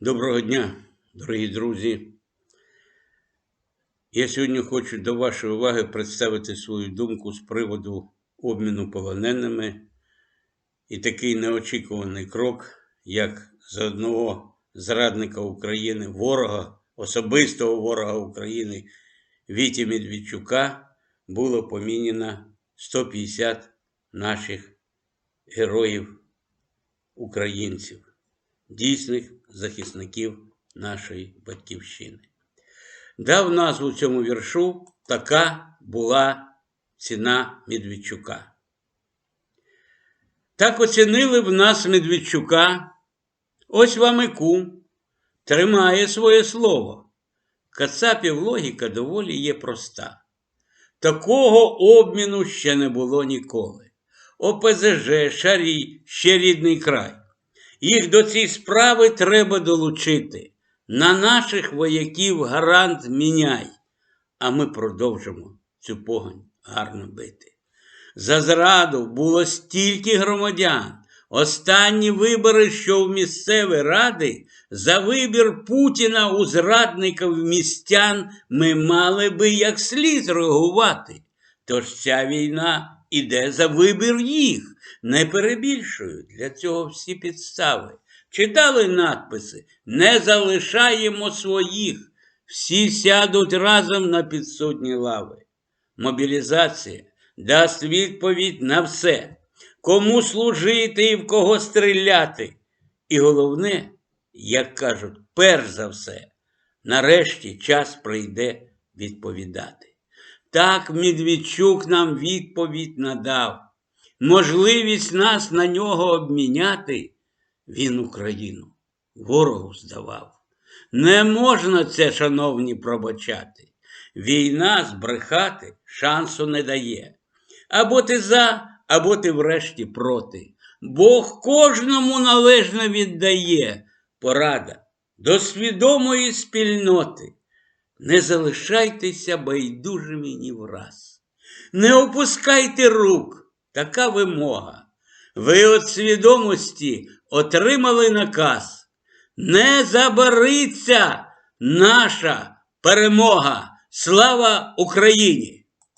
Доброго дня, дорогі друзі. Я сьогодні хочу до вашої уваги представити свою думку з приводу обміну полоненими і такий неочікуваний крок, як з одного зрадника України, ворога, особистого ворога України Віті Медведчука було помінено 150 наших героїв українців дійсних захисників нашої батьківщини. Дав назву цьому віршу така була ціна Медведчука. Так оцінили в нас Медведчука. Ось вам і кум, тримає своє слово. Кацапів логіка доволі є проста. Такого обміну ще не було ніколи. ОПЗЖ, Шарій, ще рідний край. Їх до цієї справи треба долучити. На наших вояків гарант міняй, а ми продовжимо цю погонь гарно бити. За зраду було стільки громадян. Останні вибори, що в місцеві ради, за вибір Путіна у зрадників містян ми мали би як слід реагувати. Тож ця війна іде за вибір їх. Не перебільшую для цього всі підстави. Читали надписи Не залишаємо своїх. Всі сядуть разом на підсудні лави. Мобілізація дасть відповідь на все, кому служити і в кого стріляти. І головне, як кажуть, перш за все, нарешті час прийде відповідати. Так Медведчук нам відповідь надав. Можливість нас на нього обміняти, він Україну ворогу здавав. Не можна це, шановні, пробачати. Війна збрехати шансу не дає. Або ти за, або ти врешті проти. Бог кожному належно віддає порада до свідомої спільноти. Не залишайтеся байдужими ні враз. Не опускайте рук. Така вимога. Ви от свідомості отримали наказ. Не забариться наша перемога. Слава Україні!